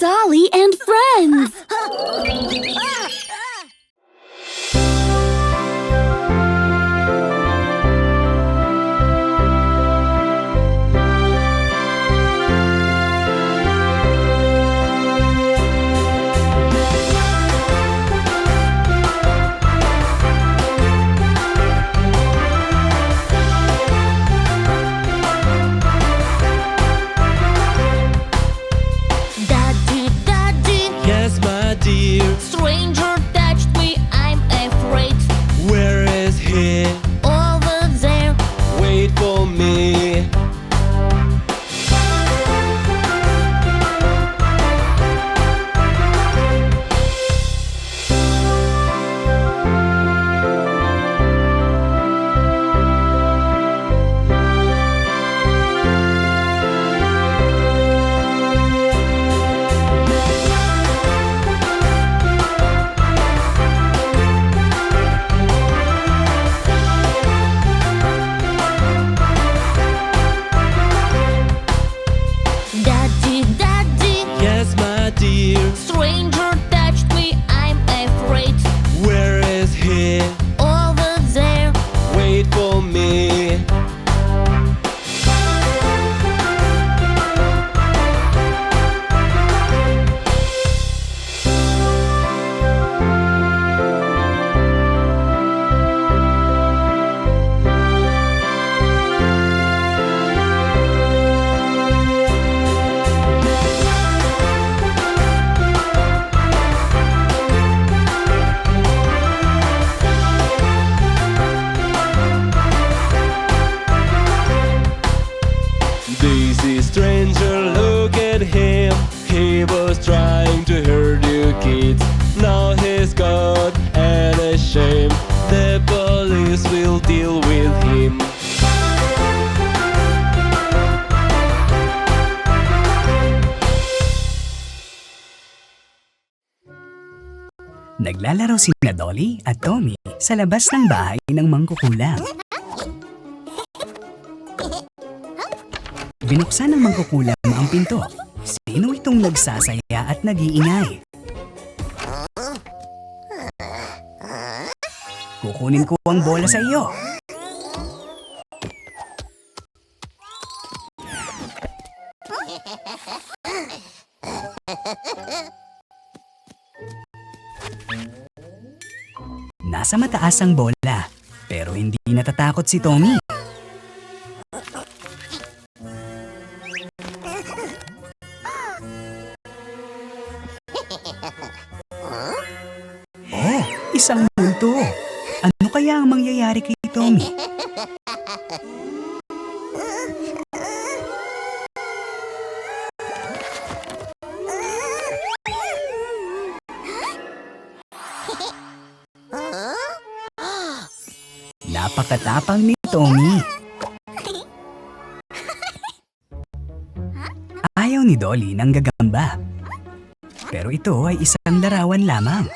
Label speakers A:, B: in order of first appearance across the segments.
A: Dolly and friends.
B: Si Dolly at Tommy sa labas ng bahay ng mangkukulam. Binuksan ng mangkukulam ang pinto. Sino itong nagsasaya at nag-iingay? Kukunin ko ang bola sa iyo. Nasa mataas ang bola, pero hindi natatakot si Tommy. Oh, isang multo. Ano kaya ang mangyayari kay Tommy? Napakatapang ni Tommy. Ayaw ni Dolly ng gagamba. Pero ito ay isang larawan lamang.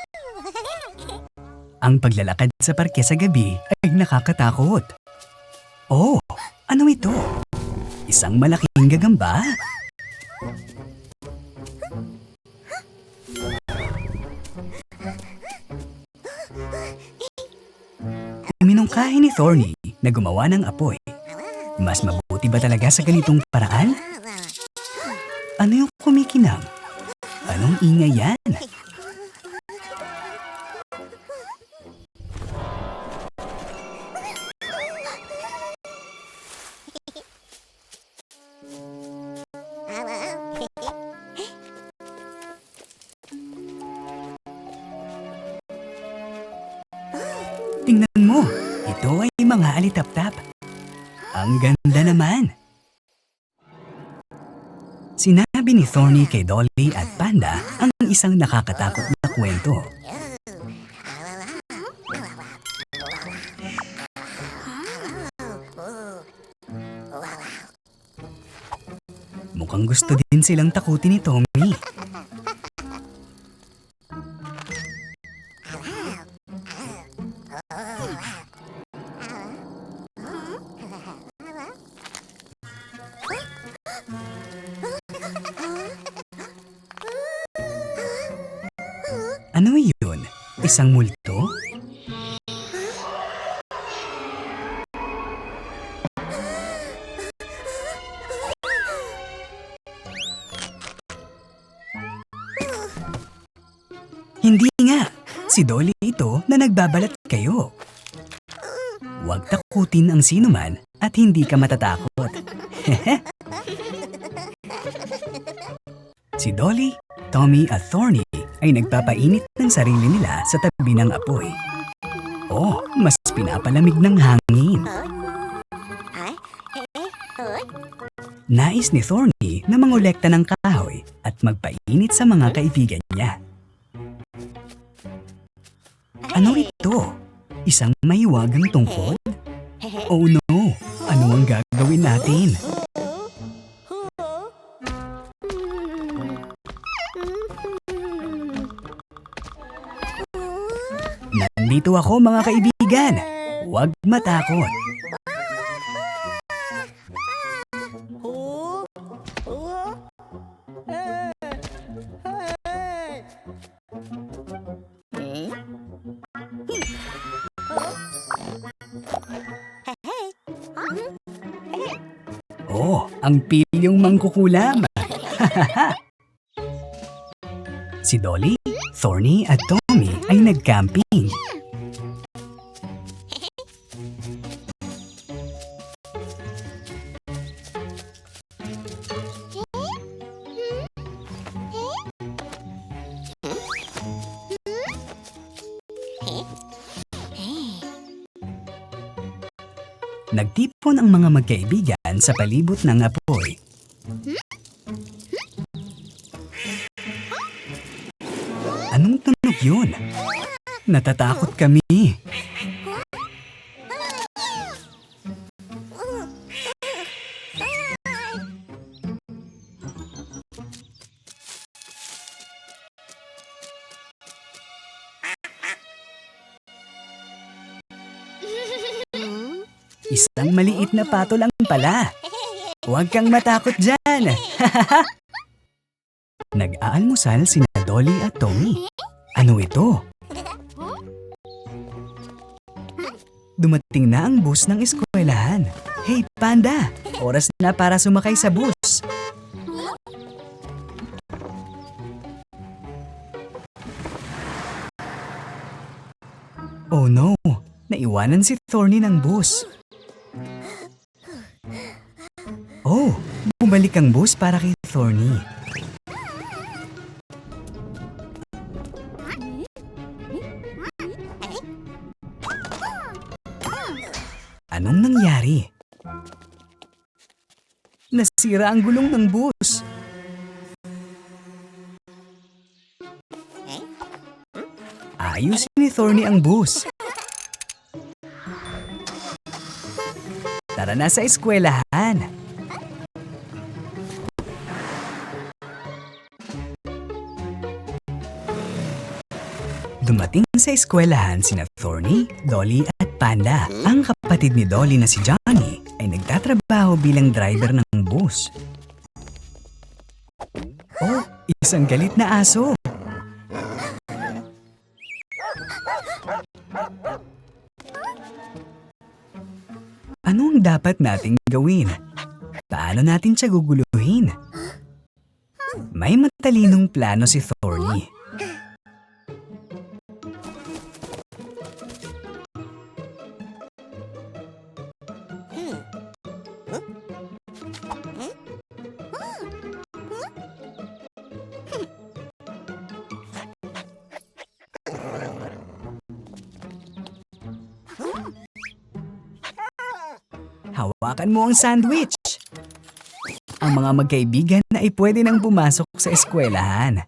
B: Ang paglalakad sa parke sa gabi ay nakakatakot. Oh, ano ito? Isang malaking gagamba? Minungkahi ni Thorny na gumawa ng apoy. Mas mabuti ba talaga sa ganitong paraan? Ano yung kumikinang? Anong ingay yan? Tingnan mga alitap-tap. Ang ganda naman. Sinabi ni Thorny kay Dolly at Panda ang isang nakakatakot na kwento. Mukhang gusto din silang takutin ni Tommy. Ano yun? Isang multo? Hindi nga. Si Dolly ito na nagbabalat kayo. Huwag takutin ang sinuman at hindi ka matatakot. si Dolly, Tommy at Thorny ay nagpapainit ng sarili nila sa tabi ng apoy. Oh, mas pinapalamig ng hangin. Nais ni Thorny na mangolekta ng kahoy at magpainit sa mga kaibigan niya. Ano ito? Isang mahiwagang tungkod? Oh no! Ano ang gagawin natin? Nandito ako mga kaibigan. Huwag matakot. Oh, ang pilyong mangkukulam. si Dolly, Thorny at Tommy ay nag-camping. Nagtipon ang mga magkaibigan sa palibot ng apoy. Anong tunog yun? Natatakot kami. Maliit na pato lang pala. Huwag kang matakot dyan. Nag-aalmusal sina Dolly at Tommy. Ano ito? Dumating na ang bus ng eskwelahan. Hey, Panda! Oras na para sumakay sa bus. Oh no! Naiwanan si Thorny ng bus. Bumalik ang bus para kay Thorny. Anong nangyari? Nasira ang gulong ng bus. Ayusin ni Thorny ang bus. Tara na sa eskwelahan. Sa eskwelahan sina Thorny, Dolly at Panda. Ang kapatid ni Dolly na si Johnny ay nagtatrabaho bilang driver ng bus. Oh, isang galit na aso. Ano ang dapat nating gawin? Paano natin siya guguluhin? May matalinong plano si Thorny. Hawakan mo ang sandwich. Ang mga magkaibigan ay pwede nang pumasok sa eskwelahan.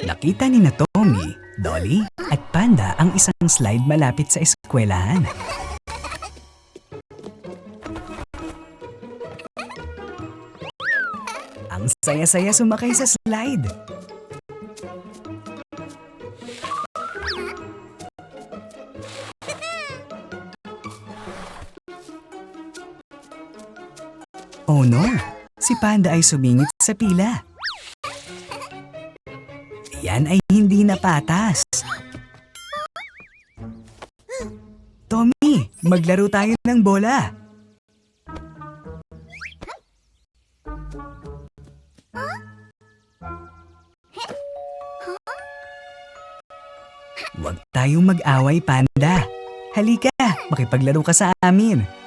B: Nakita ni na Tommy, Dolly at Panda ang isang slide malapit sa eskwelahan. Ang saya-saya sumakay sa slide. Oh no! Si Panda ay sumingit sa pila. Yan ay hindi na patas. Tommy, maglaro tayo ng bola. Huwag tayong mag-away, Panda. Halika, makipaglaro ka sa amin.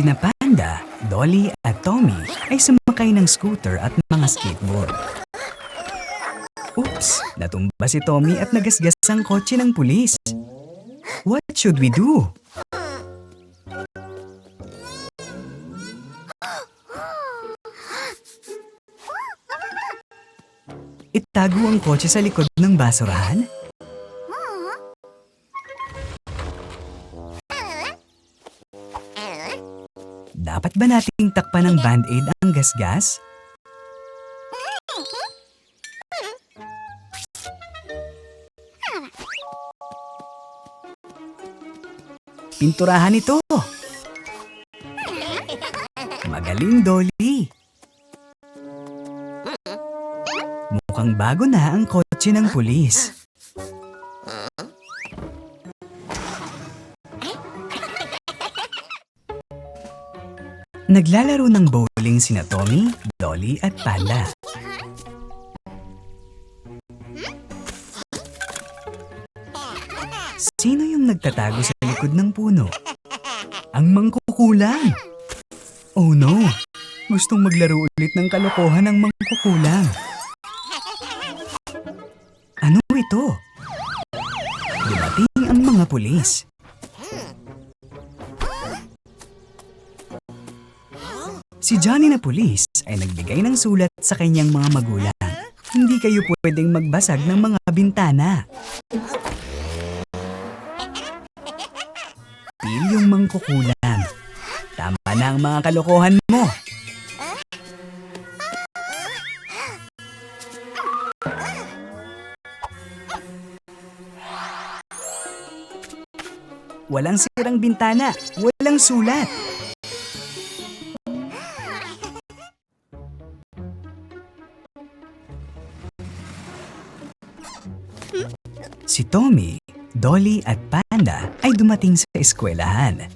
B: Sina Panda, Dolly at Tommy ay sumakay ng scooter at mga skateboard. Oops! Natumba si Tommy at nagasgas ang kotse ng pulis. What should we do? Itago ang kotse sa likod ng basurahan? Dapat ba nating takpan ng band-aid ang gasgas? Pinturahan ito! Magaling, Dolly! Mukhang bago na ang kotse ng pulis. Naglalaro ng bowling sina Tommy, Dolly at Panda. Sino yung nagtatago sa likod ng puno? Ang mangkukulang! Oh no! Gustong maglaro ulit ng kalokohan ng mangkukulang. Ano ito? Dumating ang mga pulis. Si Johnny na pulis ay nagbigay ng sulat sa kanyang mga magulang. Hindi kayo pwedeng magbasag ng mga bintana. Pil yung mangkukulang. Tama na ang mga kalokohan mo. Walang sirang bintana, walang sulat. Si Tommy, Dolly at Panda ay dumating sa eskwelahan.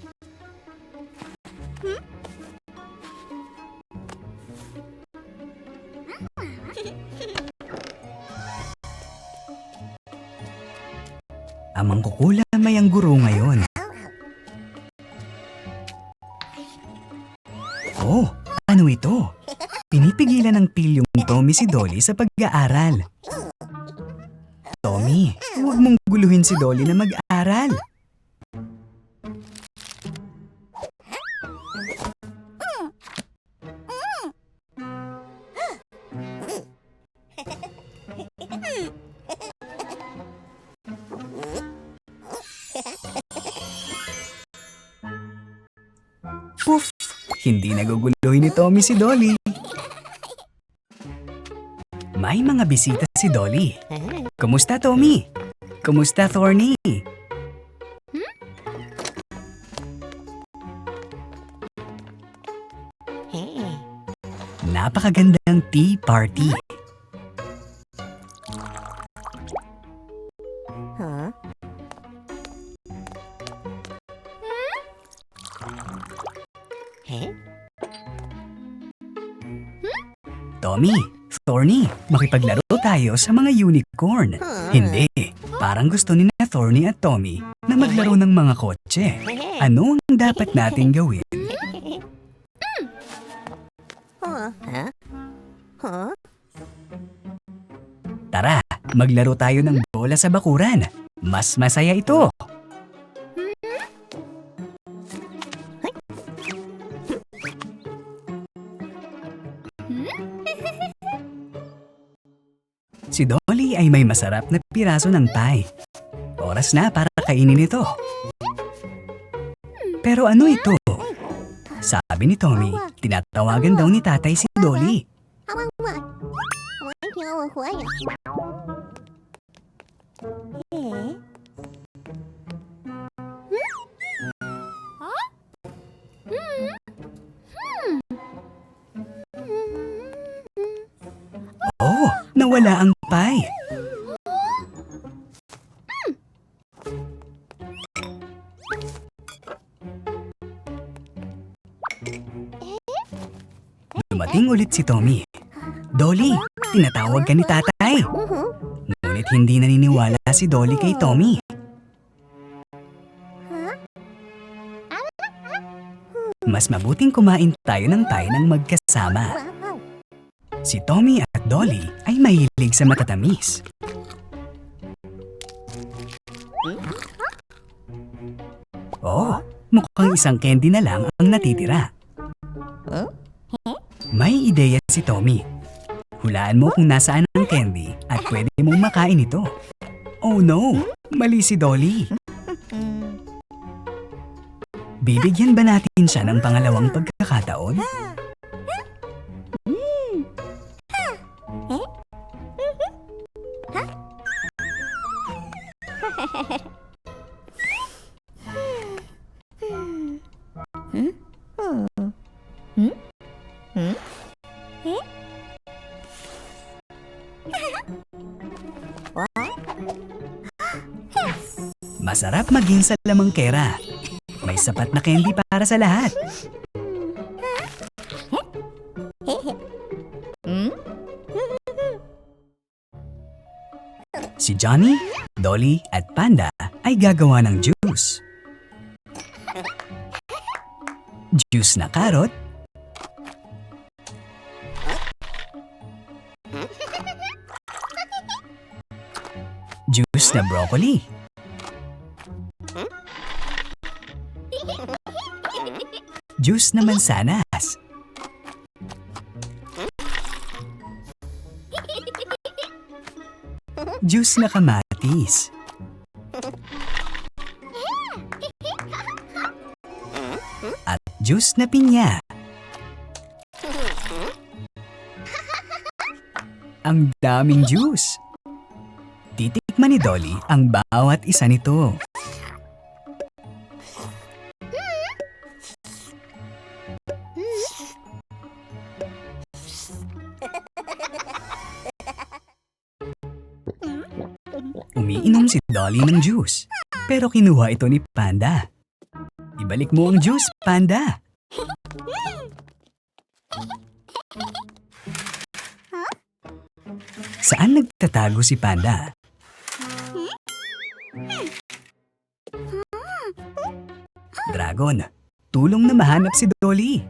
B: Amang kukulamay ang guro ngayon. Oh, ano ito? Pinipigilan ng pilyong Tommy si Dolly sa pag-aaral. Tommy, huwag mong guluhin si Dolly na mag-aral. Puff! Hindi naguguluhin ni Tommy si Dolly. May mga bisita si Dolly. Kumusta, Tommy? Kumusta, Thorny? Napakagandang tea party. Tommy, Thorny, makipaglaro tayo sa mga unicorn. Hindi, parang gusto ni Thorny at Tommy na maglaro ng mga kotse. Ano ang dapat nating gawin? Tara, maglaro tayo ng bola sa bakuran. Mas masaya ito. ay may masarap na piraso ng pie. Oras na para kainin ito. Pero ano ito? Sabi ni Tommy, tinatawagan daw ni tatay si Dolly. Oh, nawala ang Dumating ulit si Tommy. Dolly, tinatawag ka ni tatay. Ngunit hindi naniniwala si Dolly kay Tommy. Mas mabuting kumain tayo ng tayo ng magkasama. Si Tommy at Dolly ay mahilig sa matatamis. Oh, mukhang isang candy na lang ang natitira. May ideya si Tommy. Hulaan mo kung nasaan ang candy at pwede mong makain ito. Oh no, mali si Dolly. Bibigyan ba natin siya ng pangalawang pagkakataon? Masarap maging sa lamangkera. May sapat na candy para sa lahat. Si Johnny, Dolly at Panda ay gagawa ng juice. Juice na carrot, juice na broccoli, juice na mansanas, juice na kamatis, at juice na pinya. Ang daming juice! Titikman ni Dolly ang bawat isa nito. Umiinom si Dolly ng juice, pero kinuha ito ni Panda. Ibalik mo ang juice, Panda. Saan nagtatago si Panda? Dragon, tulong na mahanap si Dolly.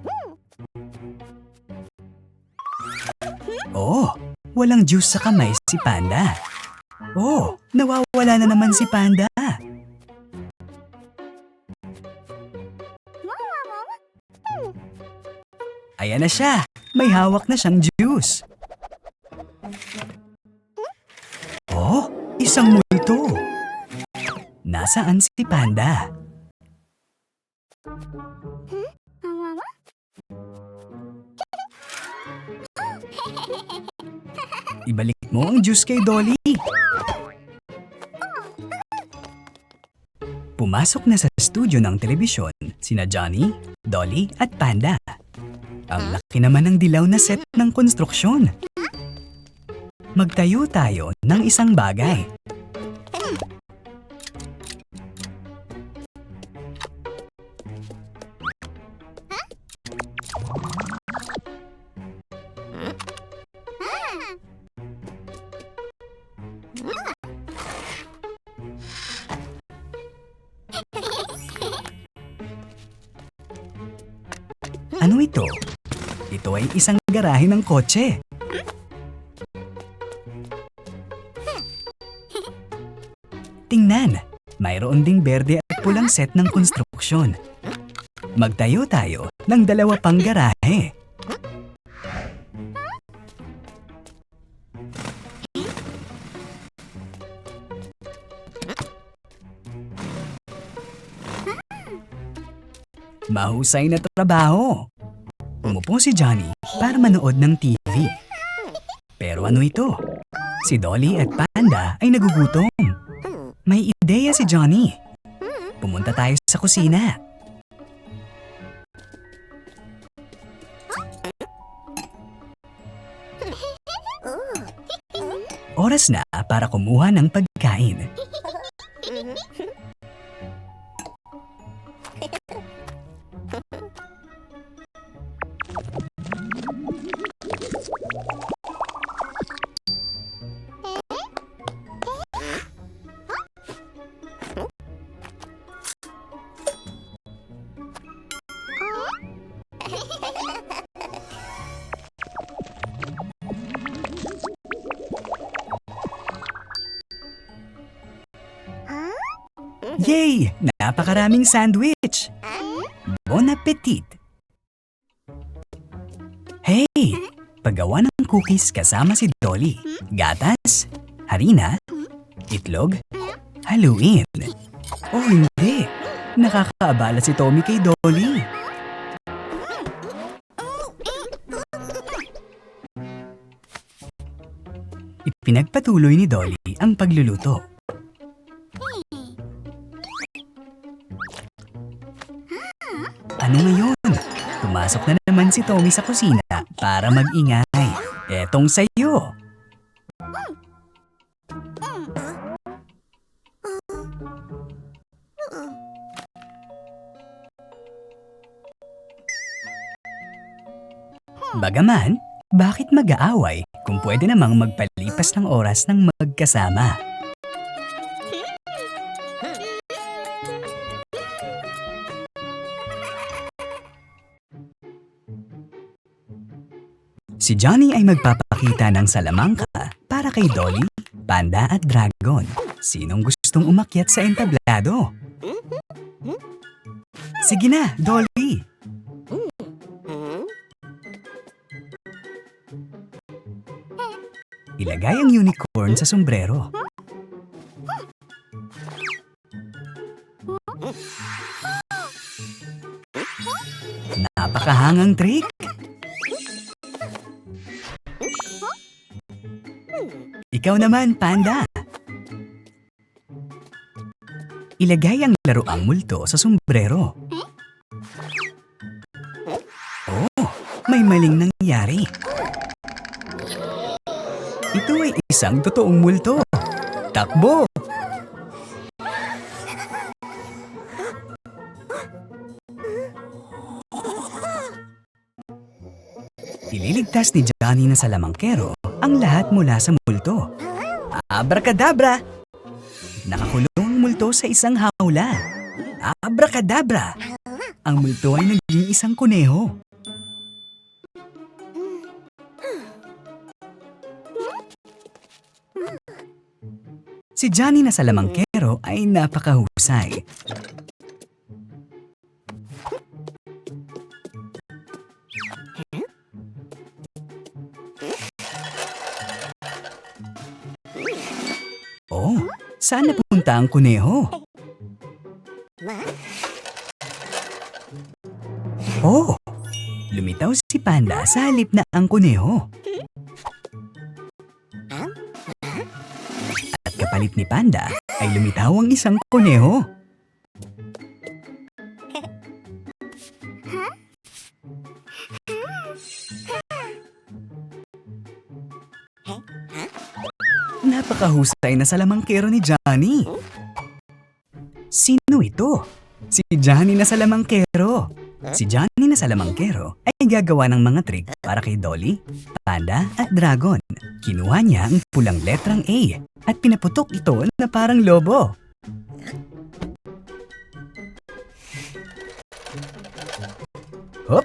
B: Oh, walang juice sa kamay si Panda. Oh, nawawala na naman si Panda. Ayan na siya. May hawak na siyang juice. Oh, isang multo. Nasaan si Panda? Ibalik mo ang juice kay Dolly. Pumasok na sa studio ng telebisyon sina Johnny, Dolly at Panda. Ang laki naman ng dilaw na set ng konstruksyon. Magtayo tayo ng isang bagay. Garahe ng kotse. Tingnan, mayroon ding berde at pulang set ng konstruksyon. Magtayo tayo ng dalawa pang garahe. Mahusay na trabaho. Umupo si Johnny para manood ng TV. Pero ano ito? Si Dolly at Panda ay nagugutom. May ideya si Johnny. Pumunta tayo sa kusina. Oras na para kumuha ng pagkain. Napakaraming sandwich! Bon appetit! Hey! Paggawa ng cookies kasama si Dolly. Gatas, harina, itlog, haluin. Oh, hindi! Nakakaabala si Tommy kay Dolly. Ipinagpatuloy ni Dolly ang pagluluto. Ano ngayon? Pumasok na naman si Tommy sa kusina para mag-ingay. Etong sa'yo. Bagaman, bakit mag-aaway kung pwede namang magpalipas ng oras ng magkasama? Si Johnny ay magpapakita ng salamangka para kay Dolly, Panda at Dragon. Sinong gustong umakyat sa entablado? Sige na, Dolly! Ilagay ang unicorn sa sombrero. Napakahangang trick! Ikaw naman, Panda. Ilagay ang laruang multo sa sombrero. Oh, may maling nangyari. Ito ay isang totoong multo. Takbo! Ililigtas ni Johnny na sa lamangkero ang lahat mula sa multo. Abracadabra! Nakakulong ang multo sa isang hawla. Abracadabra! Ang multo ay naging isang kuneho. Si Johnny na sa lamangkero ay napakahusay. Saan napunta ang kuneho? Oh, lumitaw si Panda sa halip na ang kuneho. At kapalit ni Panda ay lumitaw ang isang kuneho. Napakahusay na sa lamangkero ni Johnny. Sino ito? Si Johnny na sa lamangkero. Si Johnny na sa lamangkero ay gagawa ng mga trick para kay Dolly, Panda at Dragon. Kinuha niya ang pulang letrang A at pinaputok ito na parang lobo. Hop!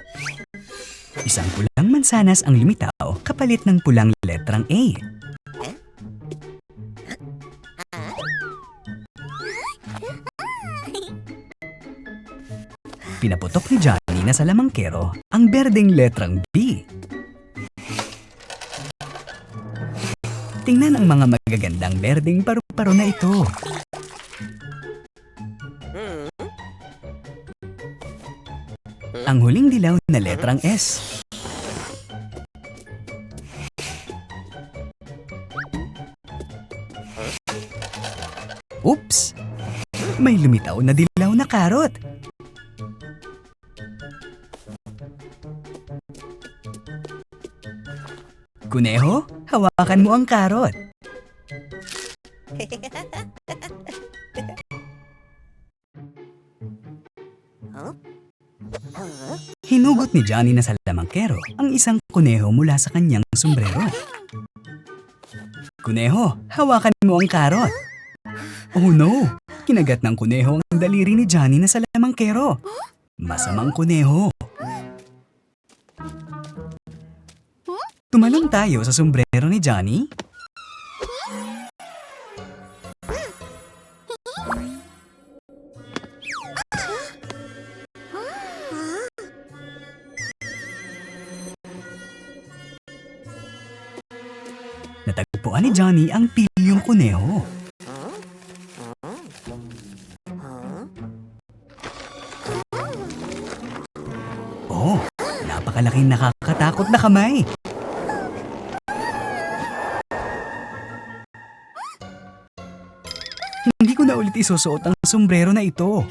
B: Isang pulang mansanas ang lumitaw kapalit ng pulang letrang A. Pinaputok ni Johnny na sa lamangkero ang berdeng letrang B. Tingnan ang mga magagandang berdeng paru-paro na ito. Ang huling dilaw na letrang S. Oops! May lumitaw na dilaw na karot. Kuneho, hawakan mo ang karot. Hinugot ni Johnny na salamangkero ang isang kuneho mula sa kanyang sombrero. Kuneho, hawakan mo ang karot. Oh no! Kinagat ng kuneho ang daliri ni Johnny na salamangkero. Masamang kuneho. Tumalon tayo sa sombrero ni Johnny. Natagpuan ni Johnny ang pilyong kuneho. Oh, napakalaking nakakatakot na kamay. Hindi ko na ulit isusuot ang sombrero na ito.